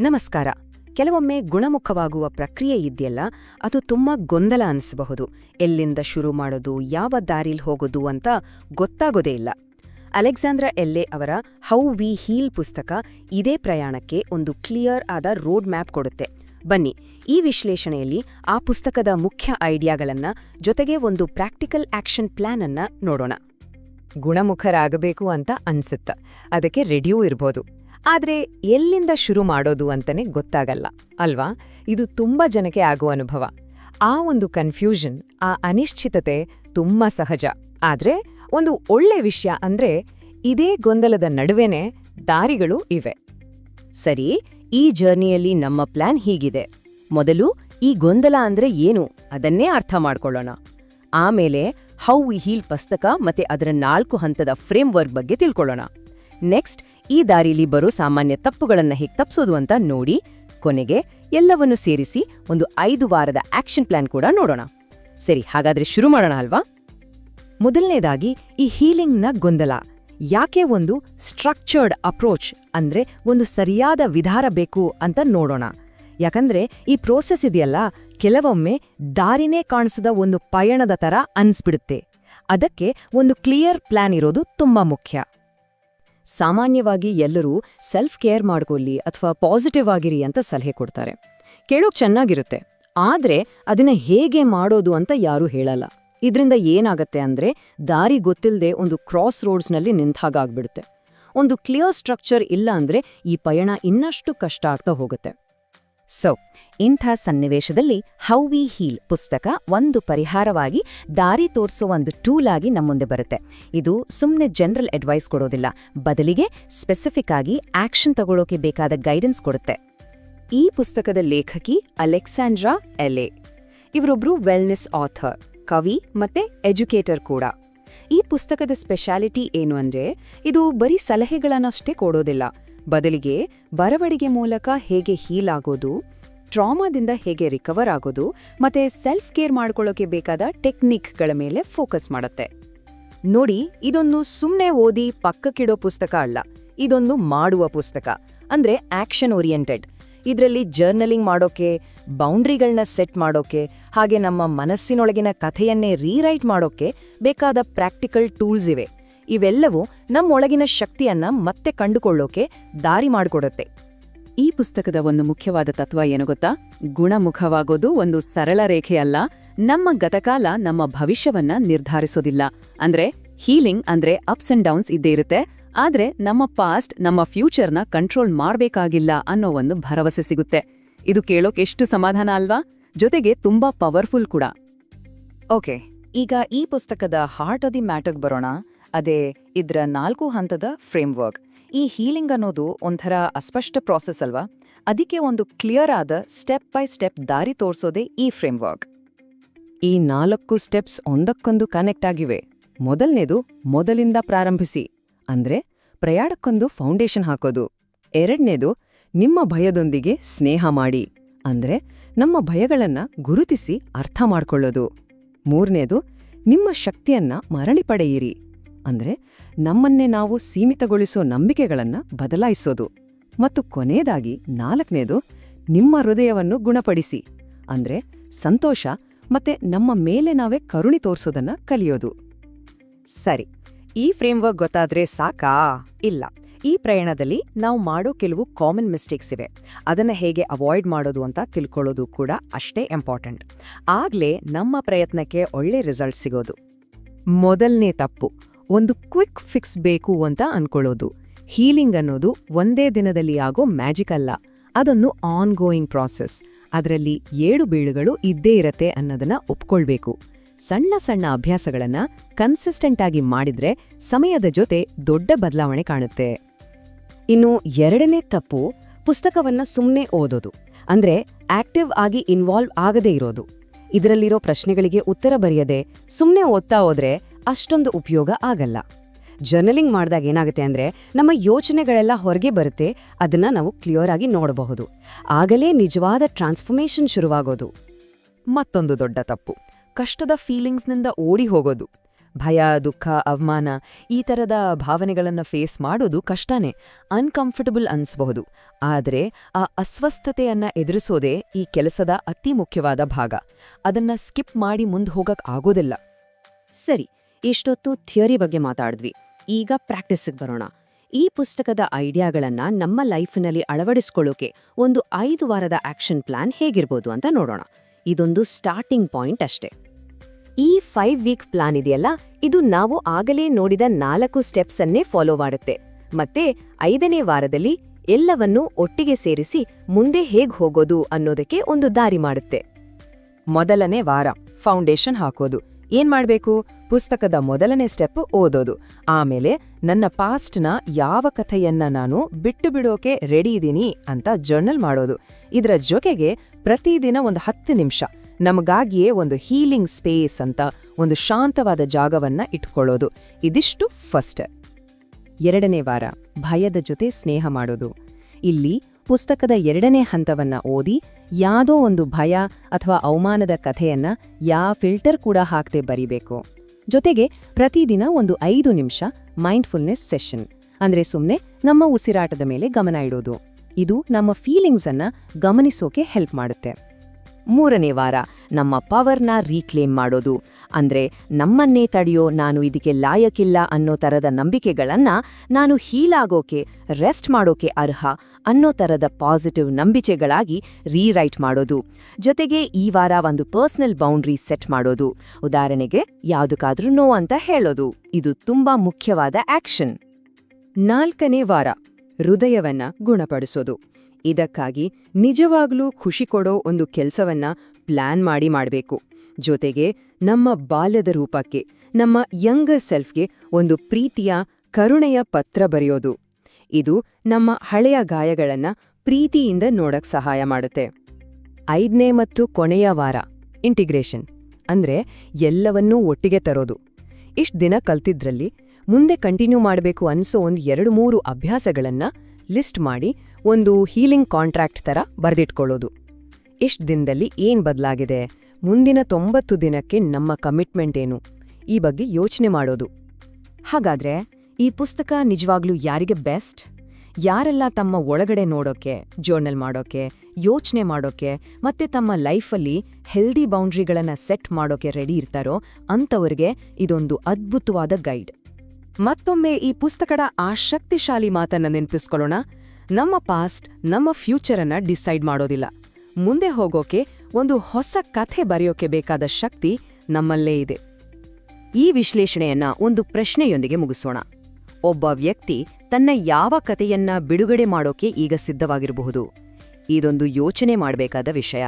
ನಮಸ್ಕಾರ. ಕೆಲವೊಮ್ಮೆ ಗುಣಮುಖವಾಗುವ ಪ್ರಕ್ರಿಯೆ ಇದೆಯಲ್ಲ, ಅದು ತುಂಬಾ ಗೊಂದಲ ಅನಿಸಬಹುದು. ಎಲ್ಲಿಂದ ಶುರು ಮಾಡೋದು, ಯಾವ ದಾರಿಲ್ ಹೋಗೋದು ಅಂತ ಗೊತ್ತಾಗೋದೇ ಇಲ್ಲ. ಅಲೆಕ್ಸಾಂಡ್ರ ಎಲ್ಲೆ ಅವರ ಹೌ ವಿ ಹೀಲ್ ಪುಸ್ತಕ ಇದೇ ಪ್ರಯಾಣಕ್ಕೆ ಒಂದು ಕ್ಲಿಯರ್ ಆದ ರೋಡ್ ಮ್ಯಾಪ್ ಕೊಡುತ್ತೆ. ಬನ್ನಿ, ಈ ವಿಶ್ಲೇಷಣೆಯಲ್ಲಿ ಆ ಪುಸ್ತಕದ ಮುಖ್ಯ ಐಡಿಯಾಗಳನ್ನ ಜೊತೆಗೆ ಒಂದು ಪ್ರಾಕ್ಟಿಕಲ್ ಆಕ್ಷನ್ ಪ್ಲಾನ್ ಅನ್ನ ನೋಡೋಣ. ಗುಣಮುಖರಾಗಬೇಕು ಅಂತ ಅನ್ಸುತ್ತ. ಅದಕ್ಕೆ ರೆಡಿಯೂ ಇರ್ಬೋದು. ಆದ್ರೆ ಎಲ್ಲಿಂದ ಶುರು ಮಾಡೋದು ಅಂತಲೇ ಗೊತ್ತಾಗಲ್ಲ, ಅಲ್ವಾ? ಇದು ತುಂಬಾ ಜನಕ್ಕೆ ಆಗುವ ಅನುಭವ. ಆ ಒಂದು ಕನ್ಫ್ಯೂಷನ್ ಆ ಅನಿಶ್ಚಿತತೆ ತುಂಬ ಸಹಜ. ಆದ್ರೆ ಒಂದು ಒಳ್ಳೆ ವಿಷಯ ಅಂದ್ರೆ ಇದೇ ಗೊಂದಲದ ನಡುವೆನೇ ದಾರಿಗಳು ಇವೆ. ಸರಿ, ಈ ಜರ್ನಿಯಲ್ಲಿ ನಮ್ಮ ಪ್ಲಾನ್ ಹೀಗಿದೆ. ಮೊದಲು ಈ ಗೊಂದಲ ಅಂದ್ರೆ ಏನು? ಅದನ್ನೇ ಅರ್ಥ ಮಾಡ್ಕೊಳ್ಳೋಣ. ಆಮೇಲೆ ಹೌ ವಿ ಹೀಲ್ ಪುಸ್ತಕ ಮತ್ತೆ ಅದರ ನಾಲ್ಕು ಹಂತದ ಫ್ರೇಮ್ವರ್ಕ್ ಬಗ್ಗೆ ತಿಳ್ಕೊಳ್ಳೋಣ. ನೆಕ್ಸ್ಟ್ ಈ ದಾರಿಲಿ ಬರೋ ಸಾಮಾನ್ಯ ತಪ್ಪುಗಳನ್ನ ಹೇಗೆ ತಪ್ಪಿಸೋದು ಅಂತ ನೋಡಿ, ಕೊನೆಗೆ ಎಲ್ಲವನ್ನು ಸೇರಿಸಿ ಒಂದು ಐದು ವಾರದ ಆಕ್ಷನ್ ಪ್ಲಾನ್ ಕೂಡ ನೋಡೋಣ. ಸರಿ, ಹಾಗಾದ್ರೆ ಶುರು ಮಾಡೋಣ ಅಲ್ವಾ? ಮೊದಲನೇದಾಗಿ ಈ ಹೀಲಿಂಗ್ನ ಗೊಂದಲ. ಯಾಕೆ ಒಂದು ಸ್ಟ್ರಕ್ಚರ್ಡ್ ಅಪ್ರೋಚ್ ಅಂದ್ರೆ ಒಂದು ಸರಿಯಾದ ವಿಧಾರ ಬೇಕು ಅಂತ ನೋಡೋಣ. ಯಾಕಂದ್ರೆ ಈ ಪ್ರೋಸೆಸ್ ಇದೆಯಲ್ಲ, ಕೆಲವೊಮ್ಮೆ ದಾರಿನೇ ಕಾಣಿಸದ ಒಂದು ಪಯಣದ ತರ ಅನ್ಸ್ಬಿಡುತ್ತೆ. ಅದಕ್ಕೆ ಒಂದು ಕ್ಲಿಯರ್ ಪ್ಲಾನ್ ಇರೋದು ತುಂಬಾ ಮುಖ್ಯ. ಸಾಮಾನ್ಯವಾಗಿ ಎಲ್ಲರೂ ಸೆಲ್ಫ್ ಕೇರ್ ಮಾಡ್ಕೊಳ್ಳಿ ಅಥವಾ ಪಾಸಿಟಿವ್ ಆಗಿರಿ ಅಂತ ಸಲಹೆ ಕೊಡ್ತಾರೆ. ಕೇಳೋಕ್ ಚೆನ್ನಾಗಿರುತ್ತೆ. ಆದ್ರೆ ಅದನ್ನ ಹೇಗೆ ಮಾಡೋದು ಅಂತ ಯಾರೂ ಹೇಳಲ್ಲ. ಇದರಿಂದ ಏನಾಗತ್ತೆ ಅಂದ್ರೆ ದಾರಿ ಗೊತ್ತಿಲ್ಲದೆ ಒಂದು ಕ್ರಾಸ್ ರೋಡ್ಸ್ನಲ್ಲಿ ನಿಂತಾಗಾಗ್ಬಿಡುತ್ತೆ ಒಂದು ಕ್ಲಿಯರ್ ಸ್ಟ್ರಕ್ಚರ್ ಇಲ್ಲ ಅಂದ್ರೆ ಈ ಪಯಣ ಇನ್ನಷ್ಟು ಕಷ್ಟ ಆಗ್ತಾ ಹೋಗುತ್ತೆ. ಸೊ ಇಂಥ ಸನ್ನಿವೇಶದಲ್ಲಿ ಹೌ ವಿ ಹೀಲ್ ಪುಸ್ತಕ ಒಂದು ಪರಿಹಾರವಾಗಿ ದಾರಿ ತೋರಿಸೋ ಒಂದು ಟೂಲ್ ಆಗಿ ನಮ್ಮ ಮುಂದೆ ಬರುತ್ತೆ. ಇದು ಸುಮ್ಮನೆ ಜನರಲ್ ಅಡ್ವೈಸ್ ಕೊಡೋದಿಲ್ಲ. ಬದಲಿಗೆ ಸ್ಪೆಸಿಫಿಕ್ ಆಗಿ ಆಕ್ಷನ್ ತಗೊಳ್ಳೋಕೆ ಬೇಕಾದ ಗೈಡೆನ್ಸ್ ಕೊಡುತ್ತೆ. ಈ ಪುಸ್ತಕದ ಲೇಖಕಿ ಅಲೆಕ್ಸಾಂಡ್ರಾ ಎಲೆ ಇವರೊಬ್ರು ವೆಲ್ನೆಸ್ ಆಥರ್ ಕವಿ ಮತ್ತೆ ಎಜುಕೇಟರ್ ಕೂಡ. ಈ ಪುಸ್ತಕದ ಸ್ಪೆಷಾಲಿಟಿ ಏನು ಅಂದ್ರೆ, ಇದು ಬರೀ ಸಲಹೆಗಳನ್ನಷ್ಟೇ ಕೊಡೋದಿಲ್ಲ. ಬದಲಿಗೆ ಬರವಣಿಗೆ ಮೂಲಕ ಹೇಗೆ ಹೀಲ್ ಆಗೋದು ಟ್ರಾಮಾದಿಂದ ಹೇಗೆ ರಿಕವರ್ ಆಗೋದು, ಮತ್ತೆ ಸೆಲ್ಫ್ ಕೇರ್ ಮಾಡ್ಕೊಳ್ಳೋಕೆ ಬೇಕಾದ ಟೆಕ್ನಿಕ್ಗಳ ಮೇಲೆ ಫೋಕಸ್ ಮಾಡುತ್ತೆ. ನೋಡಿ, ಇದೊಂದು ಸುಮ್ಮನೆ ಓದಿ ಪಕ್ಕಕ್ಕಿಡೋ ಪುಸ್ತಕ ಅಲ್ಲ, ಇದೊಂದು ಮಾಡುವ ಪುಸ್ತಕ, ಅಂದ್ರೆ ಆಕ್ಷನ್ ಓರಿಯೆಂಟೆಡ್ ಇದರಲ್ಲಿ ಜರ್ನಲಿಂಗ್ ಮಾಡೋಕೆ ಬೌಂಡ್ರಿಗಳನ್ನ ಸೆಟ್ ಮಾಡೋಕೆ, ಹಾಗೆ ನಮ್ಮ ಮನಸ್ಸಿನೊಳಗಿನ ಕಥೆಯನ್ನೇ ರೀರೈಟ್ ಮಾಡೋಕೆ ಬೇಕಾದ ಪ್ರಾಕ್ಟಿಕಲ್ ಟೂಲ್ಸ್ ಇವೆ. ಇವೆಲ್ಲವೂ ನಮ್ಮೊಳಗಿನ ಶಕ್ತಿಯನ್ನ ಮತ್ತೆ ಕಂಡುಕೊಳ್ಳೋಕೆ ದಾರಿ ಮಾಡಿಕೊಡುತ್ತೆ. ಈ ಪುಸ್ತಕದ ಒಂದು ಮುಖ್ಯವಾದ ತತ್ವ ಏನು ಗೊತ್ತಾ? ಗುಣಮುಖವಾಗೋದು ಒಂದು ಸರಳ ರೇಖೆಯಲ್ಲ. ನಮ್ಮ ಗತಕಾಲ ನಮ್ಮ ಭವಿಷ್ಯವನ್ನ ನಿರ್ಧರಿಸೋದಿಲ್ಲ. ಅಂದ್ರೆ ಹೀಲಿಂಗ್ ಅಂದ್ರೆ ಅಪ್ಸ್ ಅಂಡ್ ಡೌನ್ಸ್ ಇದ್ದೇ ಇರುತ್ತೆ. ಆದ್ರೆ ನಮ್ಮ ಪಾಸ್ಟ್ ನಮ್ಮ ಫ್ಯೂಚರ್ನ ಕಂಟ್ರೋಲ್ ಮಾಡಬೇಕಾಗಿಲ್ಲ ಅನ್ನೋ ಒಂದು ಭರವಸೆ ಸಿಗುತ್ತೆ. ಇದು ಕೇಳೋಕೆ ಎಷ್ಟು ಸಮಾಧಾನ ಅಲ್ವಾ? ಜೊತೆಗೆ ತುಂಬಾ ಪವರ್ಫುಲ್ ಕೂಡ. ಓಕೆ ಈಗ ಈ ಪುಸ್ತಕದ ಹಾರ್ಟ್ ಆಫ್ ದಿ ಮ್ಯಾಟರ್ಗೆ ಬರೋಣ. ಅದೇ ಇದರ ನಾಲ್ಕು ಹಂತದ ಫ್ರೇಮ್ವರ್ಕ್ ಈ ಹೀಲಿಂಗ್ ಅನ್ನೋದು ಒಂಥರ ಅಸ್ಪಷ್ಟ ಪ್ರಾಸೆಸ್ ಅಲ್ವಾ? ಅದಕ್ಕೆ ಒಂದು ಕ್ಲಿಯರ್ ಆದ ಸ್ಟೆಪ್ ಬೈ ಸ್ಟೆಪ್ ದಾರಿ ತೋರಿಸೋದೇ ಈ ಫ್ರೇಮ್ವರ್ಕ್ ಈ ನಾಲ್ಕು ಸ್ಟೆಪ್ಸ್ ಒಂದಕ್ಕೊಂದು ಕನೆಕ್ಟ್ ಆಗಿವೆ. ಮೊದಲನೇದು ಮೊದಲಿಂದ ಪ್ರಾರಂಭಿಸಿ. ಅಂದ್ರೆ ಪ್ರಯಾಣಕ್ಕೊಂದು ಫೌಂಡೇಶನ್ ಹಾಕೋದು. ಎರಡನೇದು ನಿಮ್ಮ ಭಯದೊಂದಿಗೆ ಸ್ನೇಹ ಮಾಡಿ. ಅಂದ್ರೆ ನಮ್ಮ ಭಯಗಳನ್ನ ಗುರುತಿಸಿ ಅರ್ಥ ಮಾಡ್ಕೊಳ್ಳೋದು. ಮೂರನೇದು ನಿಮ್ಮ ಶಕ್ತಿಯನ್ನ ಮರಳಿ ಪಡೆಯಿರಿ. ಅಂದ್ರೆ ನಮ್ಮನ್ನೇ ನಾವು ಸೀಮಿತಗೊಳಿಸೋ ನಂಬಿಕೆಗಳನ್ನು ಬದಲಾಯಿಸೋದು. ಮತ್ತು ಕೊನೆಯದಾಗಿ, ನಾಲ್ಕನೇದು, ನಿಮ್ಮ ಹೃದಯವನ್ನು ಗುಣಪಡಿಸಿ. ಅಂದರೆ ಸಂತೋಷ ಮತ್ತೆ ನಮ್ಮ ಮೇಲೆ ನಾವೇ ಕರುಣಿ ತೋರ್ಸೋದನ್ನ ಕಲಿಯೋದು. ಸರಿ, ಈ ಫ್ರೇಮ್ವರ್ಕ್ ಗೊತ್ತಾದ್ರೆ ಸಾಕಾ? ಇಲ್ಲ, ಈ ಪ್ರಯಾಣದಲ್ಲಿ ನಾವು ಮಾಡೋ ಕೆಲವು ಕಾಮನ್ ಮಿಸ್ಟೇಕ್ಸ್ ಇವೆ. ಅದನ್ನ ಹೇಗೆ ಅವಾಯ್ಡ್ ಮಾಡೋದು ಅಂತ ತಿಳ್ಕೊಳ್ಳೋದು ಕೂಡ ಅಷ್ಟೇ ಇಂಪಾರ್ಟೆಂಟ್ ಆಗ್ಲೇ ನಮ್ಮ ಪ್ರಯತ್ನಕ್ಕೆ ಒಳ್ಳೆ ರಿಸಲ್ಟ್ ಸಿಗೋದು. ಮೊದಲನೇ ತಪ್ಪು ಒಂದು ಕ್ವಿಕ್ ಫಿಕ್ಸ್ ಬೇಕು ಅಂತ ಅನ್ಕೊಳ್ಳೋದು. ಹೀಲಿಂಗ್ ಅನ್ನೋದು ಒಂದೇ ದಿನದಲ್ಲಿ ಆಗೋ ಮ್ಯಾಜಿಕ್ ಅಲ್ಲ, ಅದೊಂದು ಆನ್ ಗೋಯಿಂಗ್ ಪ್ರಾಸೆಸ್. ಅದರಲ್ಲಿ ಏಳು ಬೀಳುಗಳು ಇದ್ದೇ ಇರತ್ತೆ ಅನ್ನೋದನ್ನ ಒಪ್ಕೊಳ್ಬೇಕು. ಸಣ್ಣ ಸಣ್ಣ ಅಭ್ಯಾಸಗಳನ್ನ ಕನ್ಸಿಸ್ಟೆಂಟ್ ಆಗಿ ಮಾಡಿದ್ರೆ ಸಮಯದ ಜೊತೆ ದೊಡ್ಡ ಬದಲಾವಣೆ ಕಾಣುತ್ತೆ. ಇನ್ನು ಎರಡನೇ ತಪ್ಪು ಪುಸ್ತಕವನ್ನ ಸುಮ್ಮನೆ ಓದೋದು. ಅಂದ್ರೆ ಆಕ್ಟಿವ್ ಆಗಿ ಇನ್ವಾಲ್ವ್ ಆಗದೇ ಇರೋದು. ಇದರಲ್ಲಿರೋ ಪ್ರಶ್ನೆಗಳಿಗೆ ಉತ್ತರ ಬರೆಯದೆ ಸುಮ್ಮನೆ ಓದ್ತಾ ಹೋದ್ರೆ ಅಷ್ಟೊಂದು ಉಪಯೋಗ ಆಗಲ್ಲ. ಜರ್ನಲಿಂಗ್ ಮಾಡಿದಾಗ ಏನಾಗುತ್ತೆ ಅಂದ್ರೆ ನಮ್ಮ ಯೋಚನೆಗಳೆಲ್ಲ ಹೊರಗೆ ಬರುತ್ತೆ, ಅದನ್ನು ನಾವು ಕ್ಲಿಯರ್ ಆಗಿ ನೋಡಬಹುದು. ಆಗಲೇ ನಿಜವಾದ ಟ್ರಾನ್ಸ್ಫರ್ಮೇಷನ್ ಶುರುವಾಗೋದು. ಮತ್ತೊಂದು ದೊಡ್ಡ ತಪ್ಪು. ಕಷ್ಟದ ಫೀಲಿಂಗ್ಸ್ನಿಂದ ಓಡಿ ಹೋಗೋದು. ಭಯ, ದುಃಖ, ಅವಮಾನ ಈ ಥರದ ಭಾವನೆಗಳನ್ನು ಫೇಸ್ ಮಾಡೋದು ಕಷ್ಟನೇ. ಅನ್ಕಂಫರ್ಟಬಲ್ ಅನ್ಸ್ಬಹುದು. ಆದರೆ ಆ ಅಸ್ವಸ್ಥತೆಯನ್ನು ಎದುರಿಸೋದೇ ಈ ಕೆಲಸದ ಅತಿ ಮುಖ್ಯವಾದ ಭಾಗ. ಅದನ್ನ ಸ್ಕಿಪ್ ಮಾಡಿ ಮುಂದೆ ಹೋಗಕ್ ಆಗೋದಿಲ್ಲ. ಸರಿ ಇಷ್ಟೊತ್ತು ಥಿಯರಿ ಬಗ್ಗೆ ಮಾತಾಡಿದ್ವಿ. ಈಗ ಪ್ರಾಕ್ಟೀಸಿಗೆ ಬರೋಣ. ಈ ಪುಸ್ತಕದ ಐಡಿಯಾಗಳನ್ನ ನಮ್ಮ ಲೈಫ್ನಲ್ಲಿ ಅಳವಡಿಸ್ಕೊಳ್ಳೋಕೆ ಒಂದು ಐದು ವಾರದ ಆಕ್ಷನ್ ಪ್ಲಾನ್ ಹೇಗಿರ್ಬೋದು ಅಂತ ನೋಡೋಣ. ಇದೊಂದು ಸ್ಟಾರ್ಟಿಂಗ್ ಪಾಯಿಂಟ್ ಅಷ್ಟೇ. ಈ ಫೈವ್ ವೀಕ್ ಪ್ಲಾನ್ ಇದೆಯಲ್ಲ? ಇದು ನಾವು ಆಗಲೇ ನೋಡಿದ ನಾಲ್ಕು ಸ್ಟೆಪ್ಸ್ ಅನ್ನೇ ಫಾಲೋ ಮಾಡುತ್ತೆ. ಮತ್ತೆ ಐದನೇ ವಾರದಲ್ಲಿ ಎಲ್ಲವನ್ನೂ ಒಟ್ಟಿಗೆ ಸೇರಿಸಿ ಮುಂದೆ ಹೇಗ್ ಹೋಗೋದು ಅನ್ನೋದಕ್ಕೆ ಒಂದು ದಾರಿ ಮಾಡುತ್ತೆ. ಮೊದಲನೇ ವಾರ, ಫೌಂಡೇಶನ್ ಹಾಕೋದು. ಏನ್ ಮಾಡ್ಬೇಕು? ಪುಸ್ತಕದ ಮೊದಲನೇ ಸ್ಟೆಪ್ ಓದೋದು. ಆಮೇಲೆ ನನ್ನ ಪಾಸ್ಟ್ನ ಯಾವ ಕಥೆಯನ್ನ ನಾನು ಬಿಟ್ಟು ಬಿಡೋಕೆ ರೆಡಿ ಇದ್ದೀನಿ ಅಂತ ಜರ್ನಲ್ ಮಾಡೋದು. ಇದರ ಜೊತೆಗೆ ಪ್ರತಿದಿನ ಒಂದು ಹತ್ತು ನಿಮಿಷ ನಮಗಾಗಿಯೇ ಒಂದು ಹೀಲಿಂಗ್ ಸ್ಪೇಸ್ ಅಂತ ಒಂದು ಶಾಂತವಾದ ಜಾಗವನ್ನ ಇಟ್ಕೊಳ್ಳೋದು. ಇದಿಷ್ಟು ಫಸ್ಟ್ ಎರಡನೇ ವಾರ, ಭಯದ ಜೊತೆ ಸ್ನೇಹ ಮಾಡೋದು. ಇಲ್ಲಿ ಪುಸ್ತಕದ ಎರಡನೇ ಹಂತವನ್ನ ಓದಿ ಯಾವುದೋ ಒಂದು ಭಯ ಅಥವಾ ಅವಮಾನದ ಕಥೆಯನ್ನ ಯಾ ಫಿಲ್ಟರ್ ಕೂಡ ಹಾಕದೆ ಬರಿಬೇಕು. ಜೊತೆಗೆ ಪ್ರತಿದಿನ ಒಂದು ಐದು ನಿಮಿಷ ಮೈಂಡ್ಫುಲ್ನೆಸ್ ಸೆಷನ್ ಅಂದ್ರೆ ಸುಮ್ಮನೆ ನಮ್ಮ ಉಸಿರಾಟದ ಮೇಲೆ ಗಮನ ಇಡೋದು. ಇದು ನಮ್ಮ ಫೀಲಿಂಗ್ಸ್ ಅನ್ನ ಗಮನಿಸೋಕೆ ಹೆಲ್ಪ್ ಮಾಡುತ್ತೆ. ಮೂರನೇ ವಾರ ನಮ್ಮ ಪವರ್ನ ರೀಕ್ಲೇಮ್ ಮಾಡೋದು. ಅಂದ್ರೆ ನಮ್ಮನ್ನೇ ತಡೆಯೋ ನಾನು ಇದಕ್ಕೆ ಲಾಯಕ್ಕಿಲ್ಲ ಅನ್ನೋ ಥರದ ನಂಬಿಕೆಗಳನ್ನ ನಾನು ಹೀಲಾಗೋಕೆ, ರೆಸ್ಟ್ ಮಾಡೋಕೆ ಅರ್ಹ ಅನ್ನೋ ಥರದ ಪಾಸಿಟಿವ್ ನಂಬಿಕೆಗಳಾಗಿ ರೀರೈಟ್ ಮಾಡೋದು. ಜೊತೆಗೆ ಈ ವಾರ ಒಂದು ಪರ್ಸನಲ್ ಬೌಂಡ್ರಿ ಸೆಟ್ ಮಾಡೋದು. ಉದಾಹರಣೆಗೆ ಯಾವುದಕ್ಕಾದ್ರೂ ನೋ ಅಂತ ಹೇಳೋದು. ಇದು ತುಂಬಾ ಮುಖ್ಯವಾದ ಆಕ್ಷನ್. ನಾಲ್ಕನೇ ವಾರ, ಹೃದಯವನ್ನ ಗುಣಪಡಿಸೋದು. ಇದಕ್ಕಾಗಿ ನಿಜವಾಗ್ಲೂ ಖುಷಿ ಕೊಡೋ ಒಂದು ಕೆಲ್ಸವನ್ನ ಪ್ಲಾನ್ ಮಾಡಿ ಮಾಡಬೇಕು. ಜೊತೆಗೆ ನಮ್ಮ ಬಾಲ್ಯದ ರೂಪಕ್ಕೆ, ನಮ್ಮ ಯಂಗರ್ ಸೆಲ್ಫ್ಗೆ ಒಂದು ಪ್ರೀತಿಯ, ಕರುಣೆಯ ಪತ್ರ ಬರೆಯೋದು. ಇದು ನಮ್ಮ ಹಳೆಯ ಗಾಯಗಳನ್ನ ಪ್ರೀತಿಯಿಂದ ನೋಡಕ್ ಸಹಾಯ ಮಾಡುತ್ತೆ. ಐದನೇ ಮತ್ತು ಕೊನೆಯ ವಾರ, ಇಂಟಿಗ್ರೇಷನ್, ಅಂದ್ರೆ ಎಲ್ಲವನ್ನೂ ಒಟ್ಟಿಗೆ ತರೋದು. ಇಷ್ಟು ದಿನ ಕಲ್ತಿದ್ರಲ್ಲಿ, ಮುಂದೆ ಕಂಟಿನ್ಯೂ ಮಾಡಬೇಕು ಅನ್ಸೋ ಒಂದು ಎರಡು ಮೂರು ಅಭ್ಯಾಸಗಳನ್ನ ಲಿಸ್ಟ್ ಮಾಡಿ ಒಂದು ಹೀಲಿಂಗ್ ಕಾಂಟ್ರಾಕ್ಟ್ ಥರ ಬರೆದಿಟ್ಕೊಳ್ಳೋದು. ಇಷ್ಟ್ ದಿನದಲ್ಲಿ ಏನು ಬದಲಾಗಿದೆ? ಮುಂದಿನ ತೊಂಬತ್ತು ದಿನಕ್ಕೆ ನಮ್ಮ ಕಮಿಟ್ಮೆಂಟ್ ಏನು? ಈ ಬಗ್ಗೆ ಯೋಚನೆ ಮಾಡೋದು. ಹಾಗಾದ್ರೆ ಈ ಪುಸ್ತಕ ನಿಜವಾಗ್ಲೂ ಯಾರಿಗೆ ಬೆಸ್ಟ್? ಯಾರೆಲ್ಲ ತಮ್ಮ ಒಳಗಡೆ ನೋಡೋಕೆ ಜರ್ನಲ್ ಮಾಡೋಕೆ, ಯೋಚನೆ ಮಾಡೋಕೆ, ಮತ್ತೆ ತಮ್ಮ ಲೈಫಲ್ಲಿ ಹೆಲ್ದಿ ಬೌಂಡ್ರಿಗಳನ್ನು ಸೆಟ್ ಮಾಡೋಕೆ ರೆಡಿ ಇರ್ತಾರೋ ಅಂಥವ್ರಿಗೆ ಇದೊಂದು ಅದ್ಭುತವಾದ ಗೈಡ್ ಮತ್ತೊಮ್ಮೆ ಈ ಪುಸ್ತಕದ ಆ ಶಕ್ತಿಶಾಲಿ ಮಾತನ್ನ ನೆನಪಿಸ್ಕೊಳ್ಳೋಣ. ನಮ್ಮ ಪಾಸ್ಟ್ ನಮ್ಮ ಫ್ಯೂಚರನ್ನ ಡಿಸೈಡ್ ಮಾಡೋದಿಲ್ಲ. ಮುಂದೆ ಹೋಗೋಕೆ ಒಂದು ಹೊಸ ಕಥೆ ಬರೆಯೋಕೆ ಬೇಕಾದ ಶಕ್ತಿ ನಮ್ಮಲ್ಲೇ ಇದೆ. ಈ ವಿಶ್ಲೇಷಣೆಯನ್ನ ಒಂದು ಪ್ರಶ್ನೆಯೊಂದಿಗೆ ಮುಗಿಸೋಣ. ಒಬ್ಬ ವ್ಯಕ್ತಿ ತನ್ನ ಯಾವ ಕಥೆಯನ್ನ ಬಿಡುಗಡೆ ಮಾಡೋಕೆ ಈಗ ಸಿದ್ಧವಾಗಿರಬಹುದು. ಇದೊಂದು ಯೋಚನೆ ಮಾಡಬೇಕಾದ ವಿಷಯ.